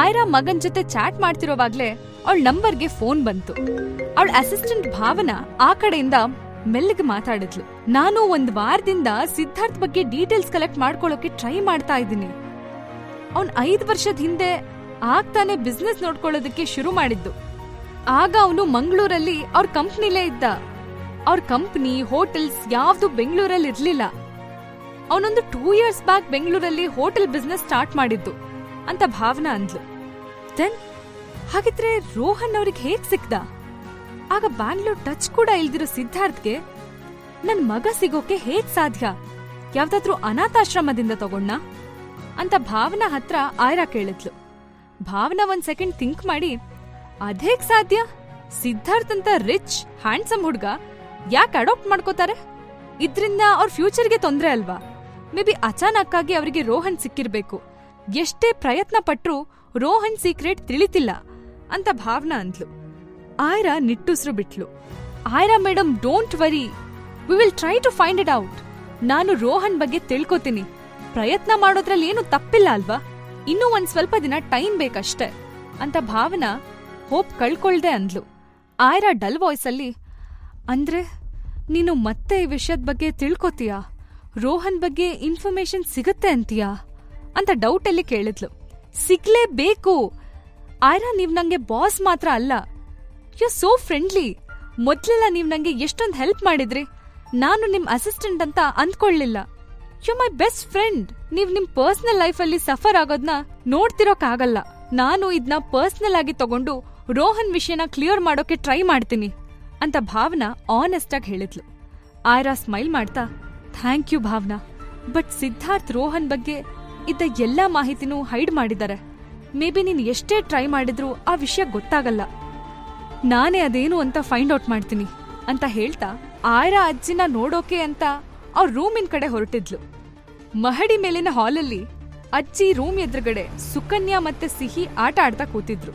ಆಯ್ರಾ ಮಗನ್ ಜೊತೆ ಚಾಟ್ ಮಾಡ್ತಿರೋವಾಗ್ಲೇ ಅವಳ ನಂಬರ್ಗೆ ಫೋನ್ ಬಂತು. ಅವಳ ಅಸಿಸ್ಟೆಂಟ್ ಭಾವನಾ ಆ ಕಡೆಯಿಂದ ಮೆಲ್ಲಗೆ ಮಾತಾಡಿದ್ಲು. ನಾನು ಒಂದ್ ವಾರದಿಂದ ಸಿದ್ಧಾರ್ಥ್ ಬಗ್ಗೆ ಡೀಟೇಲ್ಸ್ ಕಲೆಕ್ಟ್ ಮಾಡ್ಕೊಳ್ಳೋಕೆ ಟ್ರೈ ಮಾಡ್ತಾ ಇದ್ದೀನಿ. ಅವನ್ ಐದ್ ವರ್ಷದ ಹಿಂದೆ ಆಗ್ತಾನೆ ಬಿಸ್ನೆಸ್ ನೋಡ್ಕೊಳ್ಳೋದಕ್ಕೆ ಶುರು ಮಾಡಿದ್ದು. ಆಗ ಅವನು ಮಂಗಳೂರಲ್ಲಿ ಅವ್ರ ಕಂಪ್ನಿಲೇ ಇದ್ದ. ಅವ್ರ ಕಂಪ್ನಿ, ಹೋಟೆಲ್ಸ್ ಯಾವ್ದು ಬೆಂಗಳೂರಲ್ಲಿ ಇರ್ಲಿಲ್ಲ ಅವನೊಂದು ಟೂ ಇಯರ್ಸ್ ಬ್ಯಾಕ್ ಬೆಂಗಳೂರಲ್ಲಿ ಹೋಟೆಲ್ ಬಿಸ್ನೆಸ್ ಸ್ಟಾರ್ಟ್ ಮಾಡಿದ್ದು. ಅಂತ ಭಾವನಾ ಅಂದ್ಲು. ದೆನ್ ಹಾಗಿದ್ರೆ ರೋಹನ್ ಅವ್ರಿಗೆ ಹೇಗ್ ಸಿಕ್ದ? ಆಗ ಬ್ಯಾಂಗ್ಳೂರ್ ಟಚ್ ಕೂಡ ಇಲ್ದಿರೋ ಸಿದ್ಧಾರ್ಥ್ಗೆ ನನ್ ಮಗ ಸಿಗೋಕೆ ಹೇಗ್ ಸಾಧ್ಯ? ಯಾವ್ದಾದ್ರೂ ಅನಾಥಾಶ್ರಮದಿಂದ ತಗೊಂಡ ಅಂತ ಭಾವನಾ ಹತ್ರ ಆಯ್ರಾ ಕೇಳಿದ್ಲು. ಭಾವನಾ ಒಂದ್ ಸೆಕೆಂಡ್ ಥಿಂಕ್ ಮಾಡಿ, ಅದೇಗ್ ಸಾಧ್ಯ? ಸಿದ್ಧಾರ್ಥ್ ಅಂತ ರಿಚ್, ಹ್ಯಾಂಡ್ಸಮ್ ಹುಡ್ಗ ಯಾಕೆ ಅಡಾಪ್ಟ್ ಮಾಡ್ಕೋತಾರೆ? ಇದ್ರಿಂದ ಅವ್ರ ಫ್ಯೂಚರ್ಗೆ ತೊಂದ್ರೆ ಅಲ್ವಾ? ಮೇ ಬಿ ಅಚಾನಕ್ ಆಗಿ ಅವರಿಗೆ ರೋಹನ್ ಸಿಕ್ಕಿರ್ಬೇಕು. ಎಷ್ಟೇ ಪ್ರಯತ್ನ ಪಟ್ರೂ ರೋಹನ್ ಸೀಕ್ರೆಟ್ ತಿಳಿತಿಲ್ಲ ಅಂತ ಭಾವನಾ ಅಂದ್ಲು. ಆಯ್ರಾ ನಿಟ್ಟುಸ್ರು ಬಿಟ್ಲು. Ayra madam don't worry. We will try to find it out. ನಾನು ರೋಹನ್ ಬಗ್ಗೆ ತಿಳ್ಕೊತೀನಿ. ಪ್ರಯತ್ನ ಮಾಡೋದ್ರಲ್ಲಿ ಏನು ತಪ್ಪಿಲ್ಲ ಅಲ್ವಾ? ಇನ್ನೂ ಒಂದ್ ಸ್ವಲ್ಪ ದಿನ ಟೈಮ್ ಬೇಕಷ್ಟೇ ಅಂತ ಭಾವನಾ ಹೋಪ್ ಕಳ್ಕೊಳ್ದೆ ಅಂದ್ಲು. ಆಯ್ರಾ ಡಲ್ ವಾಯ್ಸಲ್ಲಿ, ಅಂದ್ರೆ ನೀನು ಮತ್ತೆ ಈ ವಿಷಯದ ಬಗ್ಗೆ ತಿಳ್ಕೊತೀಯಾ? ರೋಹನ್ ಬಗ್ಗೆ ಇನ್ಫಾರ್ಮೇಶನ್ ಸಿಗತ್ತೆ ಅಂತೀಯಾ? ಅಂತ ಡೌಟ್ ಅಲ್ಲಿ ಕೇಳಿದ್ಲು. ಸಿಗ್ಲೇಬೇಕು. ಆಯ್ರಾ, ನೀವ್ ನಂಗೆ ಬಾಸ್ ಮಾತ್ರ ಅಲ್ಲ. ಯು ಸೋ ಫ್ರೆಂಡ್ಲಿ ಮೊದ್ಲೆಲ್ಲ ನೀವ್ ನಂಗೆ ಎಷ್ಟೊಂದ್ ಹೆಲ್ಪ್ ಮಾಡಿದ್ರಿ. ನಾನು ನಿಮ್ ಅಸಿಸ್ಟೆಂಟ್ ಅಂತ ಅಂದ್ಕೊಳ್ಳಿಲ್ಲ. ಯು ಮೈ ಬೆಸ್ಟ್ ಫ್ರೆಂಡ್ ನೀವ್ ನಿಮ್ ಪರ್ಸನಲ್ ಅಲ್ಲಿ ಸಫರ್ ಆಗೋದ್ನ ನೋಡ್ತಿರೋಕ್ಕಾಗಲ್ಲ ನಾನು ಇದನ್ನ ಪರ್ಸನಲ್ ಆಗಿ ತಗೊಂಡು ರೋಹನ್ ವಿಷಯನ ಕ್ಲಿಯರ್ ಮಾಡೋಕೆ ಟ್ರೈ ಮಾಡ್ತೀನಿ ಅಂತ ಭಾವನಾ ಆನೆಸ್ಟ್ ಆಗಿ ಹೇಳಿದ್ಲು. ಆಯ್ರಾ ಸ್ಮೈಲ್ ಮಾಡ್ತಾ thank you Bhavana. But Siddharth Rohan ಬಗ್ಗೆ ಇದ್ದ ಎಲ್ಲಾ ಮಾಹಿತಿನೂ ಹೈಡ್ ಮಾಡಿದ್ದಾರೆ. ಮೇ ಬಿ ನೀನ್ ಎಷ್ಟೇ ಟ್ರೈ ಮಾಡಿದ್ರೂ ಆ ವಿಷಯ ಗೊತ್ತಾಗಲ್ಲ. ನಾನೇ ಅದೇನು ಅಂತ ಫೈಂಡ್ ಔಟ್ ಮಾಡ್ತೀನಿ. ಅಂತ ಹೇಳ್ತಾ ಆಯ್ರಾ ಅಜ್ಜಿನ ನೋಡೋಕೆ ಅಂತ ಅವ್ರ ರೂಮಿನ ಕಡೆ ಹೊರಟಿದ್ಲು. ಮಹಡಿ ಮೇಲಿನ ಹಾಲಲ್ಲಿ ಅಜ್ಜಿ ರೂಮ್ ಎದುರುಗಡೆ ಸುಕನ್ಯಾ ಮತ್ತೆ ಸಿಹಿ ಆಟ ಆಡ್ತಾ ಕೂತಿದ್ರು.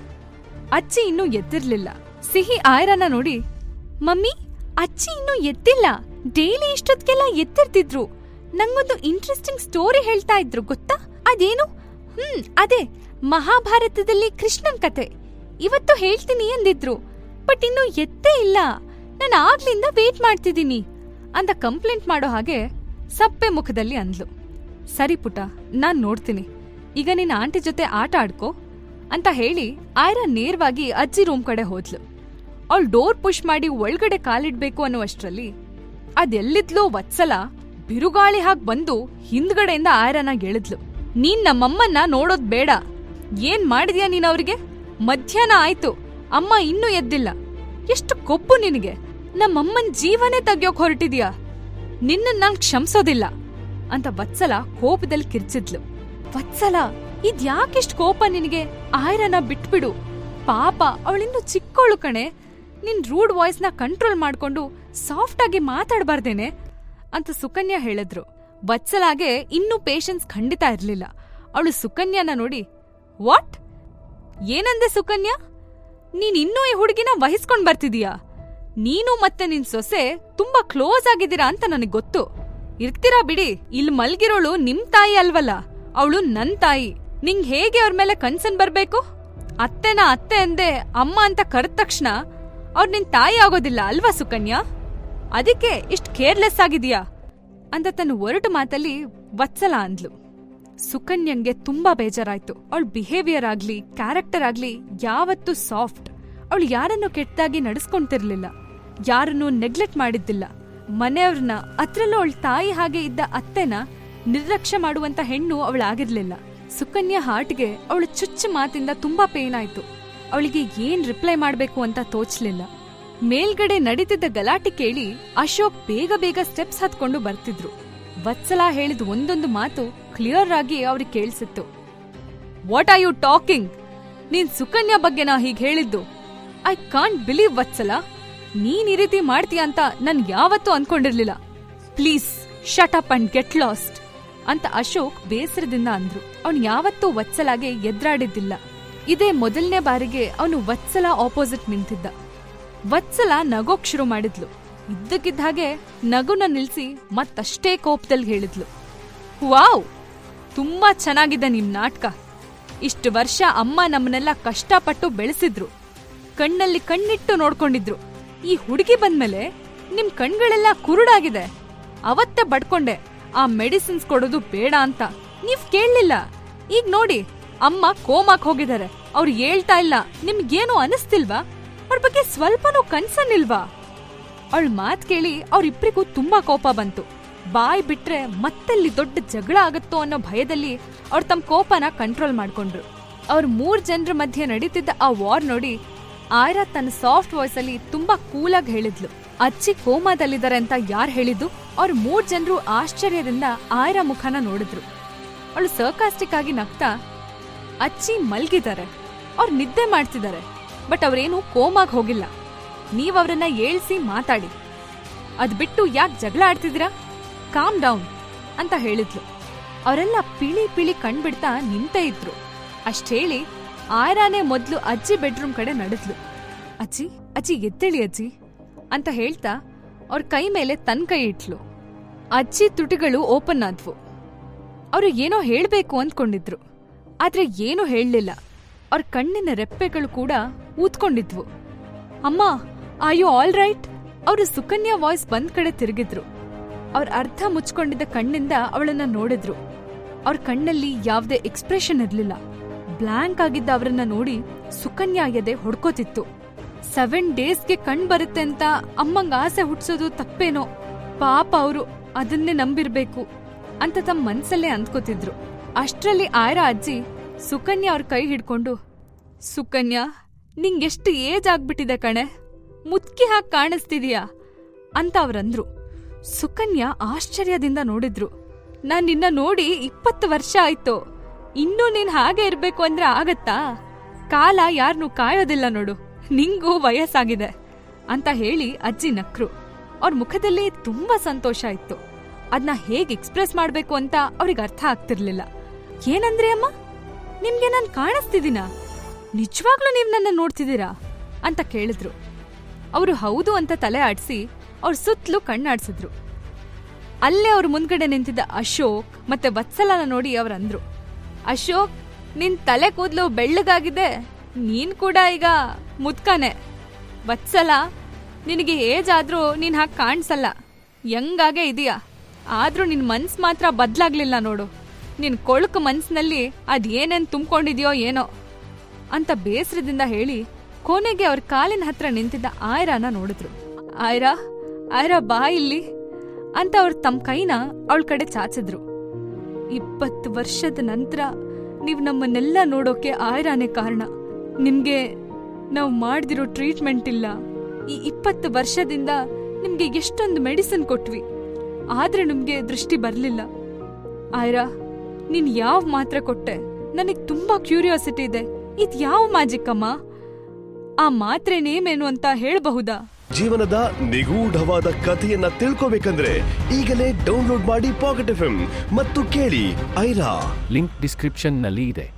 ಅಜ್ಜಿ ಇನ್ನೂ ಎದ್ದಿರ್ಲಿಲ್ಲ. ಸಿಹಿ ಆಯ್ರನ ನೋಡಿ, ಮಮ್ಮಿ, ಅಜ್ಜಿ ಇನ್ನೂ ಎದ್ದಿಲ್ಲ. ಡೈಲಿ ಇಷ್ಟೊತ್ಗೆಲ್ಲ ಎತ್ತಿರ್ತಿದ್ರು ನಂಗೊಂದು ಇಂಟ್ರೆಸ್ಟಿಂಗ್ ಸ್ಟೋರಿ ಹೇಳ್ತಾ ಇದ್ರು, ಗೊತ್ತಾ? ಅದೇನು? ಹ್ಮ್, ಅದೇ, ಮಹಾಭಾರತದಲ್ಲಿ ಕೃಷ್ಣನ್ ಕತೆ. ಇವತ್ತು ಹೇಳ್ತೀನಿ ಅಂದಿದ್ರು ಬಟ್ ಇನ್ನು ಎತ್ತೇ ಇಲ್ಲ. ನಾನು ಆಗ್ಲಿಂದ ವೇಟ್ ಮಾಡ್ತಿದ್ದೀನಿ ಅಂತ ಕಂಪ್ಲೇಂಟ್ ಮಾಡೋ ಹಾಗೆ ಸಪ್ಪೆ ಮುಖದಲ್ಲಿ ಅಂದ್ಲು. ಸರಿ ಪುಟ ನಾನ್ ನೋಡ್ತೀನಿ. ಈಗ ನಿನ್ನ ಆಂಟಿ ಜೊತೆ ಆಟ ಆಡ್ಕೋ ಅಂತ ಹೇಳಿ ಆಯ್ರಾ ನೇರವಾಗಿ ಅಜ್ಜಿ ರೂಮ್ ಕಡೆ ಹೋದ್ಲು. ಅವಳು ಡೋರ್ ಪುಷ್ ಮಾಡಿ ಒಳಗಡೆ ಕಾಲಿಡ್ಬೇಕು ಅನ್ನುವಷ್ಟರಲ್ಲಿ ಅದೆಲ್ಲಿದ್ಲೋ ವತ್ಸಲ ಬಿರುಗಾಳಿ ಹಾಕ್ ಬಂದು ಹಿಂದ್ಗಡೆಯಿಂದ ಆಯ್ರನ ಗೆಳಿದ್ಲು. ನೀನ್ ನಮ್ಮಮ್ಮನ್ನ ನೋಡೋದ್ ಬೇಡ. ಏನ್ ಮಾಡಿದ್ಯಾ ನೀನ್ ಅವ್ರಿಗೆ? ಮಧ್ಯಾಹ್ನ ಆಯ್ತು. ಅಮ್ಮ ಇನ್ನೂ ಎದ್ದಿಲ್ಲ. ಎಷ್ಟು ಕೊಬ್ಬು ನಿನಗೆ. ನಮ್ಮಮ್ಮನ್ ಜೀವನೇ ತೆಗಿಯೋಕ್ ಹೊರಟಿದ್ಯಾ? ನಿನ್ನ ನಾನ್ ಕ್ಷಮಿಸೋದಿಲ್ಲ ಅಂತ ವತ್ಸಲ ಕೋಪದಲ್ಲಿ ಕಿರ್ಚಿದ್ಲು. ವತ್ಸಲ, ಇದ್ಯಾಕಿಷ್ಟ್ ಕೋಪ ನಿನಗೆ? ಆಯ್ರನ ಬಿಟ್ಬಿಡು. ಪಾಪ ಅವಳಿನ್ನು ಚಿಕ್ಕವಳು ಕಣೆ. ನಿನ್ ರೂಡ್ ವಾಯ್ಸ್ನ ಕಂಟ್ರೋಲ್ ಮಾಡ್ಕೊಂಡು ಸಾಫ್ಟ್ ಆಗಿ ಮಾತಾಡ್ಬಾರ್ದೇನೆ? ಅಂತ ಸುಕನ್ಯಾ ಹೇಳಿದ್ರು. ವತ್ಸಲಾಗೆ ಇನ್ನೂ ಪೇಷನ್ಸ್ ಖಂಡಿತ ಇರಲಿಲ್ಲ. ಅವಳು ಸುಕನ್ಯಾನ ನೋಡಿ, ವಾಟ್? ಏನಂದೆ ಸುಕನ್ಯಾ? ನೀನ್ ಇನ್ನೂ ಈ ಹುಡುಗಿನ ವಹಿಸ್ಕೊಂಡ್ ಬರ್ತಿದೀಯಾ? ನೀನು ಮತ್ತೆ ನಿನ್ ಸೊಸೆ ತುಂಬಾ ಕ್ಲೋಸ್ ಆಗಿದ್ದೀರಾ ಅಂತ ನನಗ್ ಗೊತ್ತು. ಇರ್ತೀರಾ ಬಿಡಿ ಇಲ್ಲಿ ಮಲ್ಗಿರೋಳು ನಿಮ್ ತಾಯಿ ಅಲ್ವಲ್ಲ. ಅವಳು ನನ್ ತಾಯಿ. ನಿಂಗ್ ಹೇಗೆ ಅವ್ರ ಮೇಲೆ ಕನ್ಸನ್ ಬರ್ಬೇಕು? ಅತ್ತೆನ ಅತ್ತೆ ಅಂದೆ ಅಮ್ಮ ಅಂತ ಕರೆದ ತಕ್ಷಣ ಅವ್ರ್ ನಿನ್ ತಾಯಿ ಆಗೋದಿಲ್ಲ ಅಲ್ವಾ ಸುಕನ್ಯಾ? ಅದಕ್ಕೆ ಇಷ್ಟು ಕೇರ್ಲೆಸ್ ಆಗಿದೀಯಾ ಅಂತ ತನ್ನ ಒರಟು ಮಾತಲ್ಲಿ ವತ್ಸಲ ಅಂದ್ಲು. ಸುಕನ್ಯಂಗೆ ತುಂಬಾ ಬೇಜಾರಾಯ್ತು. ಅವಳ ಬಿಹೇವಿಯರ್ ಆಗ್ಲಿ ಕ್ಯಾರೆಕ್ಟರ್ ಆಗ್ಲಿ ಯಾವತ್ತೂ ಸಾಫ್ಟ್ ಅವಳು ಯಾರನ್ನು ಕೆಟ್ಟದಾಗಿ ನಡೆಸ್ಕೊಂತಿರ್ಲಿಲ್ಲ. ಯಾರನ್ನೂ ನೆಗ್ಲೆಕ್ಟ್ ಮಾಡಿದ್ದಿಲ್ಲ. ಮನೆಯವ್ರನ್ನ, ಅದ್ರಲ್ಲೂ ಅವಳ ತಾಯಿ ಹಾಗೆ ಇದ್ದ ಅತ್ತೆನ ನಿರ್ಲಕ್ಷ್ಯ ಮಾಡುವಂತ ಹೆಣ್ಣು ಅವಳಾಗಿರ್ಲಿಲ್ಲ ಸುಕನ್ಯಾ ಹಾರ್ಟ್ಗೆ ಅವಳ ಚುಚ್ಚು ಮಾತಿಂದ ತುಂಬಾ ಪೇನ್ ಆಯ್ತು. ಅವಳಿಗೆ ಏನ್ ರಿಪ್ಲೈ ಮಾಡ್ಬೇಕು ಅಂತ ತೋಚ್ಲಿಲ್ಲ. ಮೇಲ್ಗಡೆ ನಡೀತಿದ್ದ ಗಲಾಟೆ ಕೇಳಿ ಅಶೋಕ್ ಬೇಗ ಬೇಗ ಸ್ಟೆಪ್ಸ್ ಹತ್ಕೊಂಡು ಬರ್ತಿದ್ರು. ವತ್ಸಲ ಹೇಳಿದ ಒಂದೊಂದು ಮಾತು ಕ್ಲಿಯರ್ ಆಗಿ ಅವ್ರಿಗೆ ಕೇಳಿಸಿತ್ತು. ವಾಟ್ ಆರ್ ಯು ಟಾಕಿಂಗ್ ನೀನ್ ಸುಕನ್ಯಾ ಬಗ್ಗೆ ನಾ ಹೀಗೆ ಹೇಳಿದ್ದು. I can't believe Vatsala. ನೀನ್ ಈ ರೀತಿ ಮಾಡ್ತೀಯ ಅಂತ ನನ್ ಯಾವತ್ತೂ ಅನ್ಕೊಂಡಿರ್ಲಿಲ್ಲ. Please shut up and get lost ಅಂತ ಅಶೋಕ್ ಬೇಸರದಿಂದ ಅಂದ್ರು. ಅವನು ಯಾವತ್ತೂ ವತ್ಸಲಾಗೆ ಎದ್ರಾಡಿದ್ದಿಲ್ಲ. ಇದೇ ಮೊದಲನೇ ಬಾರಿಗೆ ಅವನು ವತ್ಸಲ ಆಪೋಸಿಟ್ ನಿಂತಿದ್ದ. ವತ್ಸಲ ನಗೋಕ್ ಶುರು ಮಾಡಿದ್ಲು. ಇದ್ದಕ್ಕಿದ್ದ ಹಾಗೆ ನಗುನ ನಿಲ್ಸಿ ಮತ್ತಷ್ಟೇ ಕೋಪದಲ್ಲಿ ಹೇಳಿದ್ಲು. ವಾವ್! ತುಂಬಾ ಚೆನ್ನಾಗಿದೆ ನಿಮ್ ನಾಟಕ. ಇಷ್ಟು ವರ್ಷ ಅಮ್ಮ ನಮ್ಮನ್ನೆಲ್ಲ ಕಷ್ಟಪಟ್ಟು ಬೆಳೆಸಿದ್ರು. ಕಣ್ಣಲ್ಲಿ ಕಣ್ಣಿಟ್ಟು ನೋಡ್ಕೊಂಡಿದ್ರು. ಈ ಹುಡುಗಿ ಬಂದ್ಮೇಲೆ ನಿಮ್ ಕಣ್ಗಳೆಲ್ಲ ಕುರುಡಾಗಿದೆ. ಅವತ್ತೇ ಬಡ್ಕೊಂಡೆ. ಆ ಮೆಡಿಸಿನ್ಸ್ ಕೊಡೋದು ಬೇಡ ಅಂತ. ನೀವ್ ಕೇಳಲಿಲ್ಲ. ಈಗ ನೋಡಿ, ಅಮ್ಮ ಕೋಮಾಕ್ ಹೋಗಿದ್ದಾರೆ. ಅವ್ರು ಹೇಳ್ತಾ ಇಲ್ಲ. ನಿಮ್ಗೇನು ಅನಿಸ್ತಿಲ್ವಾ? ಅವ್ರ ಬಗ್ಗೆ ಸ್ವಲ್ಪನೂ ಕನ್ಸನ್ನಿಲ್ವಾ? ಅವಳ ಮಾತ್ ಕೇಳಿ ಅವರಿಬ್ಬರಿಗೂ ತುಂಬಾ ಕೋಪ ಬಂತು. ಬಾಯ್ ಬಿಟ್ರೆ ಮತ್ತಲ್ಲಿ ದೊಡ್ಡ ಜಗಳ ಆಗುತ್ತೋ ಅನ್ನೋ ಭಯದಲ್ಲಿ ಅವ್ರು ತಮ್ಮ ಕೋಪನ ಕಂಟ್ರೋಲ್ ಮಾಡ್ಕೊಂಡ್ರು. ಅವ್ರ ಮೂರ್ ಜನರ ಮಧ್ಯೆ ನಡೀತಿದ್ದ ಆ ವಾರ್ ನೋಡಿ ಆಯ್ರಾ ತನ್ನ ಸಾಫ್ಟ್ ವಾಯ್ಸ್ ಅಲ್ಲಿ ತುಂಬಾ ಕೂಲಾಗಿ ಹೇಳಿದ್ಲು. ಅಚ್ಚಿ ಕೋಮಾದಲ್ಲಿದ್ದಾರೆ ಅಂತ ಯಾರು ಹೇಳಿದ್ದು? ಅವ್ರ ಮೂರ್ ಜನರು ಆಶ್ಚರ್ಯದಿಂದ ಆಯ್ರಾ ಮುಖನ ನೋಡಿದ್ರು. ಅವಳು ಸರ್ಕಾಸ್ಟಿಕ್ ಆಗಿ ನಗ್ತಾ, ಅಚ್ಚಿ ಮಲ್ಗಿದ್ದಾರೆ ಅವ್ರು ನಿದ್ದೆ ಮಾಡ್ತಿದ್ದಾರೆ ಬಟ್ ಅವರೇನು ಕೋಮಾಗ್ ಹೋಗಿಲ್ಲ. ನೀವ್ ಅವ್ರನ್ನ ಏಳ್ಸಿ ಮಾತಾಡಿ. ಅದ್ ಬಿಟ್ಟು ಯಾಕೆ ಜಗಳ ಆಡ್ತಿದ್ದೀರಾ? ಕಾಮ್ ಡೌನ್ ಅಂತ ಹೇಳಿದ್ಲು. ಅವರೆಲ್ಲ ಪಿಳಿ ಪಿಳಿ ಕಣ್ಬಿಡ್ತಾ ನಿಂತೇ ಇದ್ರು. ಅಷ್ಟ್ ಹೇಳಿ ಆಯ್ರಾನೇ ಮೊದ್ಲು ಅಜ್ಜಿ ಬೆಡ್ರೂಮ್ ಕಡೆ ನಡೆದ್ಲು. ಅಜ್ಜಿ ಅಜ್ಜಿ ಎತ್ತೇಳಿ ಅಜ್ಜಿ ಅಂತ ಹೇಳ್ತಾ ಅವ್ರ ಕೈ ಮೇಲೆ ತನ್ ಕೈ ಇಟ್ಲು. ಅಜ್ಜಿ ತುಟಿಗಳು ಓಪನ್ ಆದ್ವು. ಅವ್ರು ಏನೋ ಹೇಳ್ಬೇಕು ಅಂದ್ಕೊಂಡಿದ್ರು. ಆದ್ರೆ ಏನೂ ಹೇಳಲಿಲ್ಲ. ಅವ್ರ ಕಣ್ಣಿನ ರೆಪ್ಪೆಗಳು ಕೂಡ ಊದ್ಕೊಂಡಿದ್ವು. ಅಮ್ಮ ಆ ಯು ಆಲ್ ರೈಟ್ ಅವರು ಸುಕನ್ಯಾ ವಾಯ್ಸ್ ಬಂದ್ ಕಡೆ ತಿರುಗಿದ್ರು. ಅವ್ರ ಅರ್ಧ ಮುಚ್ಕೊಂಡಿದ್ದ ಕಣ್ಣಿಂದ ಅವಳನ್ನ ನೋಡಿದ್ರು. ಅವ್ರ ಕಣ್ಣಲ್ಲಿ ಯಾವ್ದೇ ಎಕ್ಸ್ಪ್ರೆಷನ್ ಇರ್ಲಿಲ್ಲ. ಬ್ಲಾಂಕ್ ಆಗಿದ್ದ ಅವರನ್ನ ನೋಡಿ ಸುಕನ್ಯಾ ಎದೆ ಹೊಡ್ಕೋತಿತ್ತು. ಸೆವೆನ್ ಡೇಸ್ಗೆ ಕಣ್ ಬರುತ್ತೆ ಅಂತ ಅಮ್ಮಂಗ್ ಆಸೆ ಹುಟ್ಸೋದು ತಪ್ಪೇನೋ? ಪಾಪ ಅವರು, ಅದನ್ನೇ ನಂಬಿರ್ಬೇಕು ಅಂತ ತಮ್ಮ ಮನ್ಸಲ್ಲೇ ಅಂದ್ಕೋತಿದ್ರು. ಅಷ್ಟ್ರಲ್ಲಿ ಆಯ್ರ ಅಜ್ಜಿ ಸುಕನ್ಯಾ ಅವ್ರ ಕೈ ಹಿಡ್ಕೊಂಡು, ಸುಕನ್ಯಾ ನಿಂಗೆಷ್ಟು ಏಜ್ ಆಗ್ಬಿಟ್ಟಿದೆ ಕಣೆ. ಮುತ್ಕಿ ಹಾಕಿ ಕಾಣಿಸ್ತಿದೀಯಾ? ಅಂತ ಅವ್ರಂದ್ರು. ಸುಕನ್ಯಾ ಆಶ್ಚರ್ಯದಿಂದ ನೋಡಿದ್ರು. ನಾನ್ ನಿನ್ನ ನೋಡಿ ಇಪ್ಪತ್ತು ವರ್ಷ ಆಯ್ತು. ಇನ್ನೂ ನೀನ್ ಹಾಗೆ ಇರ್ಬೇಕು ಅಂದ್ರೆ ಆಗತ್ತಾ? ಕಾಲ ಯಾರನ್ನೂ ಕಾಯೋದಿಲ್ಲ ನೋಡು. ನಿಂಗೂ ವಯಸ್ಸಾಗಿದೆ ಅಂತ ಹೇಳಿ ಅಜ್ಜಿ ನಕ್ರು. ಅವ್ರ ಮುಖದಲ್ಲಿ ತುಂಬಾ ಸಂತೋಷ ಇತ್ತು. ಅದನ್ನ ಹೇಗೆ ಎಕ್ಸ್ಪ್ರೆಸ್ ಮಾಡ್ಬೇಕು ಅಂತ ಅವ್ರಿಗೆ ಅರ್ಥ ಆಗ್ತಿರ್ಲಿಲ್ಲ. ಏನಂದ್ರೆ ಅಮ್ಮ? ನಿಮ್ಗೆ ನಾನ್ ಕಾಣಿಸ್ತಿದ್ದೀನಾ? ನಿಜವಾಗ್ಲೂ ನೀವು ನನ್ನ ನೋಡ್ತಿದ್ದೀರಾ? ಅಂತ ಕೇಳಿದ್ರು. ಅವರು ಹೌದು ಅಂತ ತಲೆ ಆಡಿಸಿ ಅವ್ರ ಸುತ್ತಲೂ ಕಣ್ಣಾಡ್ಸಿದ್ರು. ಅಲ್ಲೇ ಅವ್ರ ಮುಂದ್ಗಡೆ ನಿಂತಿದ್ದ ಅಶೋಕ್ ಮತ್ತೆ ವತ್ಸಲನ ನೋಡಿ ಅವ್ರಂದ್ರು ಅಶೋಕ್, ನಿನ್ ತಲೆ ಕೂದಲು ಬೆಳ್ಳಗಾಗಿದೆ. ನೀನ್ ಕೂಡ ಈಗ ಮುದ್ಕನೆ. ವತ್ಸಲ, ನಿನಗೆ ಏಜ್ ಆದ್ರೂ ನೀನ್ ಹಾಗೆ ಕಾಣಿಸಲ್ಲ. ಯಂಗಾಗೆ ಇದೀಯಾ? ಆದ್ರೂ ನಿನ್ ಮನ್ಸ್ ಮಾತ್ರ ಬದ್ಲಾಗ್ಲಿಲ್ಲ ನೋಡು. ನಿನ್ ಕೊಳಕು ಮನ್ಸಿನಲ್ಲಿ ಅದ್ ಏನೇನ್ ತುಂಬ್ಕೊಂಡಿದ್ಯೋ ಏನೋ. ಅಂತ ಬೇಸರದಿಂದ ಹೇಳಿ ಕೊನೆಗೆ ಅವ್ರ ಕಾಲಿನ ಹತ್ರ ನಿಂತಿದ್ದ ಆಯ್ರಾನ ನೋಡಿದ್ರು. ಆಯ್ರಾ ಆಯ್ರಾ ಬಾ ಇಲ್ಲಿ ಅಂತ ಅವ್ರ ತಮ್ಮ ಕೈನ ಅವಳ ಕಡೆ ಚಾಚಿದ್ರು. ಇಪ್ಪತ್ತು ವರ್ಷದ ನಂತರ ನೀವು ನಮ್ಮನ್ನೆಲ್ಲ ನೋಡೋಕೆ ಆಯ್ರಾನೇ ಕಾರಣ. ನಿಮ್ಗೆ ನಾವು ಮಾಡ್ದಿರೋ ಟ್ರೀಟ್ಮೆಂಟ್ ಇಲ್ಲ. ಈ ಇಪ್ಪತ್ತು ವರ್ಷದಿಂದ ನಿಮ್ಗೆ ಎಷ್ಟೊಂದು ಮೆಡಿಸಿನ್ ಕೊಟ್ವಿ. ಆದ್ರೆ ನಿಮ್ಗೆ ದೃಷ್ಟಿ ಬರಲಿಲ್ಲ. ಆಯ್ರಾ, ನೀನ್ ಯಾವ ಮಾತ್ರೆ ಕೊಟ್ಟೆ? ನನಗ್ ತುಂಬಾ ಕ್ಯೂರಿಯಾಸಿಟಿ ಇದೆ. ಇದ್ ಯಾವ ಮ್ಯಾಜಿಕ್ ಅಮ್ಮ? ಆ ಮಾತ್ರೆ ನೇಮೇನು ಅಂತ ಹೇಳಬಹುದಾ? ಜೀವನದ ನಿಗೂಢವಾದ ಕಥೆಯನ್ನ ತಿಳ್ಕೋಬೇಕಂದ್ರೆ ಈಗಲೇ ಡೌನ್ಲೋಡ್ ಮಾಡಿ ಪಾಕೆಟ್ ಎಫ್ ಮತ್ತು ಕೇಳಿ ಐರಾ. ಲಿಂಕ್ ಡಿಸ್ಕ್ರಿಪ್ಷನ್ನಲ್ಲಿ ಇದೆ.